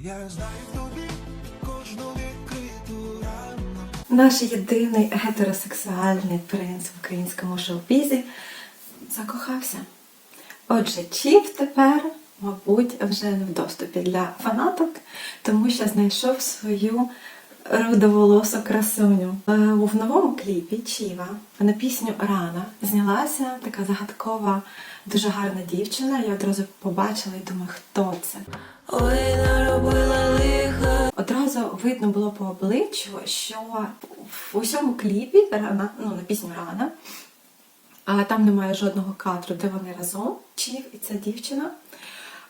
Я знаю в тобі кожну відкриту рану. Наш єдиний гетеросексуальний принц в українському шоу-бізі закохався. Отже, Чіп тепер, мабуть, вже не в доступі для фанаток, тому що знайшов свою рудоволосу красуню. Е, В новому кліпі Чіва на пісню Рана знялася така загадкова, дуже гарна дівчина. Я одразу побачила і думаю, хто це. Ой, видно було по обличчю, що в усьому кліпі рана, ну, на пісню Рана, а там немає жодного кадру, де вони разом, Чів і ця дівчина.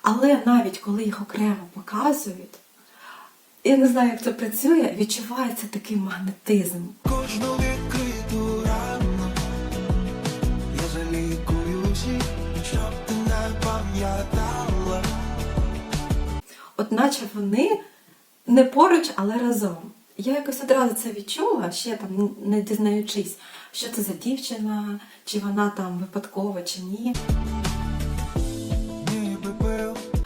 Але навіть коли їх окремо показують, я не знаю, як це працює, відчувається такий магнетизм. Кожну відкриту рану. Я залікую всі, щоб ти не пам'ятала. От наче вони не поруч, але разом. Я якось одразу це відчула, ще там не дізнаючись, що це за дівчина, чи вона там випадкова, чи ні.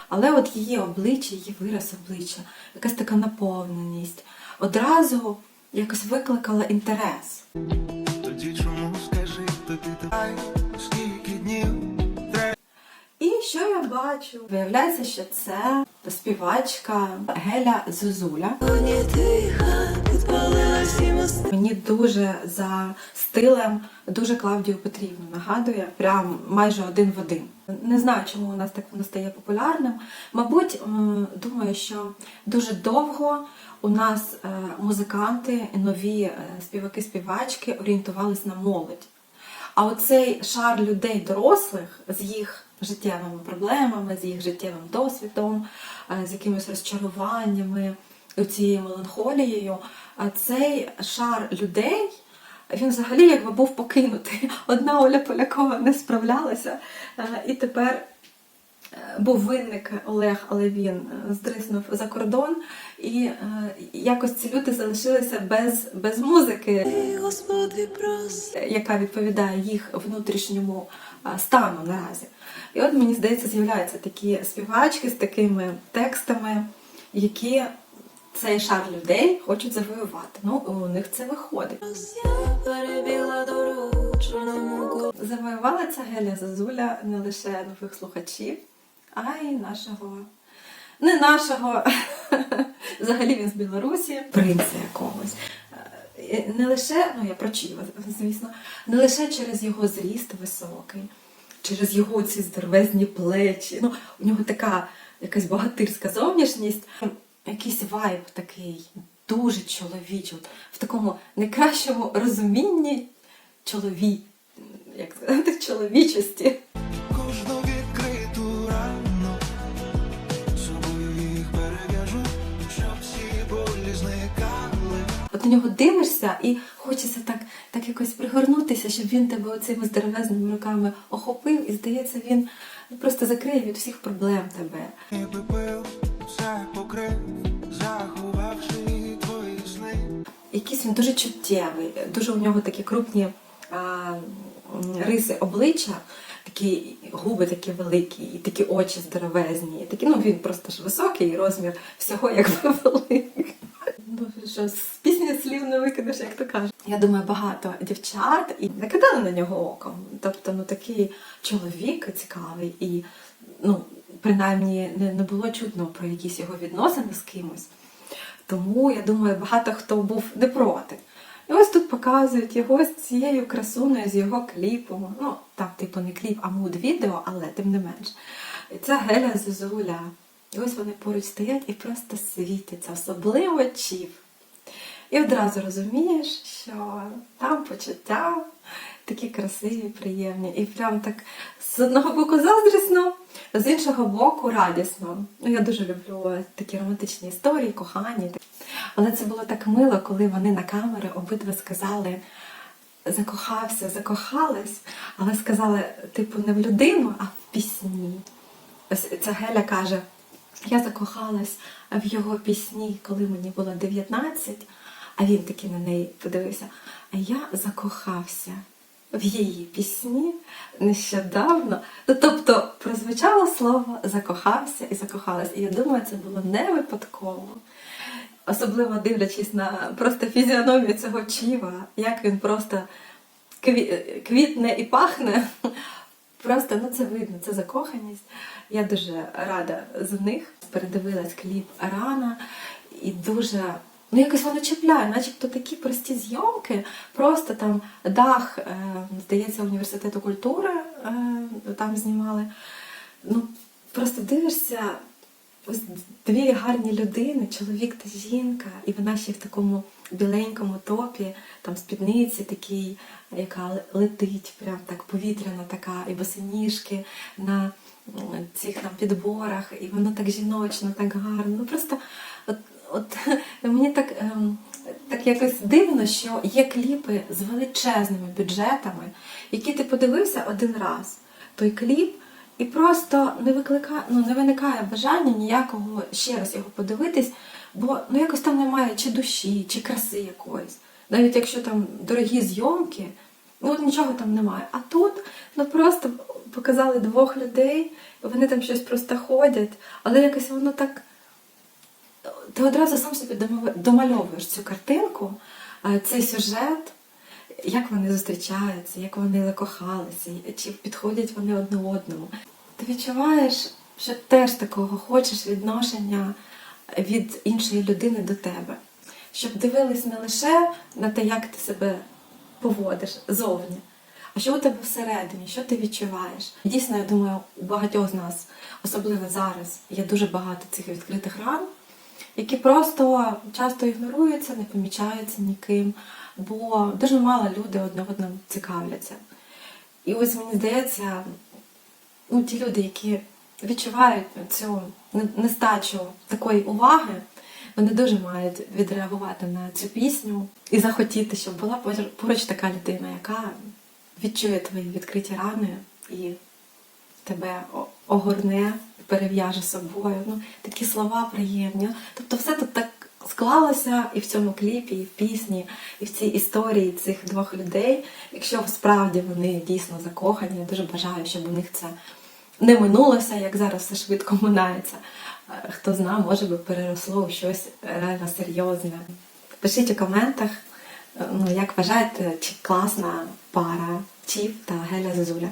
Але от її обличчя, її вираз обличчя, якась така наповненість, одразу якось викликала інтерес. тоді чому скажи, тобі давай, що я бачу? Виявляється, що це співачка Геля Зозуля. Мені дуже за стилем дуже Клавдію Петрівну нагадує, прям майже один в один. Не знаю, чому у нас так воно стає популярним. Мабуть, думаю, що дуже довго у нас е, музиканти, нові е, співаки-співачки орієнтувались на молодь. А оцей шар людей дорослих з їх життєвими проблемами, з їх життєвим досвідом, е, з якимись розчаруваннями, цією меланхолією, цей шар людей. Він взагалі якби був покинутий. Одна Оля Полякова не справлялася, е, і тепер був винник Олег, але він е, здриснув за кордон, і е, якось ці люди залишилися без, без музики Господи, яка відповідає їх внутрішньому стану наразі. І от мені здається, з'являються такі співачки з такими текстами, які цей шар людей хочуть завоювати. Ну, у них це виходить. Завоювала ця Геля Зазуля не лише нових слухачів, а й нашого. Не нашого, взагалі він з Білорусі, принца якогось. Е, Не лише, ну я про Чіва, звісно, не лише через його зріст високий, через його ці здоровезні плечі. Ну, у нього така якась богатирська зовнішність, якийсь вайб такий дуже чоловічий, от в такому найкращому розумінні чолові, як сказати, чоловічості. Кожну нього дивишся і хочеться так, так якось пригорнутися, щоб він тебе оцими здоровезними руками охопив, і здається, він просто закриє від всіх проблем тебе. Ніби все покрив, заховавши твої сни. Якийсь він дуже чуттєвий, дуже у нього такі крупні а, риси обличчя, такі губи такі великі, і такі очі здоровезні. і Такі, ну він просто ж високий, розмір всього якби великий. Що з пісні слів не викинеш, як то кажуть. Я думаю, багато дівчат і не кидали на нього оком. Тобто, ну такий чоловік цікавий, і ну, принаймні не, не було чутно про якісь його відносини з кимось. Тому я думаю, багато хто був не проти. І ось тут показують його з цією красуною, з його кліпом. Ну, там, типу, не кліп, а муд-відео, але тим не менш. І Це Геля Зозуля. І ось вони поруч стоять і просто світяться, особливо чів. І одразу розумієш, що там почуття такі красиві, приємні. І прям так з одного боку заздрісно, з іншого боку радісно. Ну, я дуже люблю такі романтичні історії, кохані. Але це було так мило, коли вони на камери обидва сказали. Закохався, закохались, але сказали, типу, не в людину, а в пісні. Ось ця Геля каже: я закохалась в його пісні, коли мені було 19, а він такий на неї подивився. А я закохався в її пісні нещодавно. Ну, тобто прозвучало слово закохався і закохалась. І я думаю, це було не випадково. Особливо дивлячись на просто фізіономію цього чіва, як він просто кві- квітне і пахне. Просто ну це видно, це закоханість. Я дуже рада за них. Передивилась кліп Рана і дуже. Ну, якось воно чіпляє, начебто такі прості зйомки, просто там дах, е, здається, університету культури е, там знімали. Ну, просто дивишся, ось дві гарні людини, чоловік та жінка, і вона ще в такому біленькому топі, там спідниці такій, яка летить, прям так повітряна така, і босоніжки на цих там підборах, і воно так жіночно, так гарно. Ну просто от, от мені так, ем, так якось дивно, що є кліпи з величезними бюджетами, які ти подивився один раз, той кліп. І просто не викликає, ну не виникає бажання ніякого ще раз його подивитись, бо ну якось там немає чи душі, чи краси якоїсь. Навіть якщо там дорогі зйомки, ну от нічого там немає. А тут ну просто показали двох людей, вони там щось просто ходять, але якось воно так. Ти одразу сам собі домальовуєш цю картинку, цей сюжет, як вони зустрічаються, як вони закохалися, чи підходять вони одне одному. Ти відчуваєш, що теж такого хочеш відношення від іншої людини до тебе. Щоб дивились не лише на те, як ти себе поводиш зовні, а що у тебе всередині, що ти відчуваєш. Дійсно, я думаю, у багатьох з нас, особливо зараз, є дуже багато цих відкритих ран, які просто часто ігноруються, не помічаються ніким, бо дуже мало люди одне одним цікавляться. І ось мені здається, ну, ті люди, які відчувають цю нестачу такої уваги, вони дуже мають відреагувати на цю пісню і захотіти, щоб була поруч- така людина, яка відчує твої відкриті рани і тебе огорне, перев'яже собою. Ну, такі слова приємні. Тобто все тут так склалося і в цьому кліпі, і в пісні, і в цій історії цих двох людей. Якщо справді вони дійсно закохані, я дуже бажаю, щоб у них це не минулося, як зараз все швидко минається. Е, Хто зна, може би переросло у щось реально серйозне. Пишіть у коментах, е, ну, як вважаєте, чи класна пара Чів та Геля Зозуля.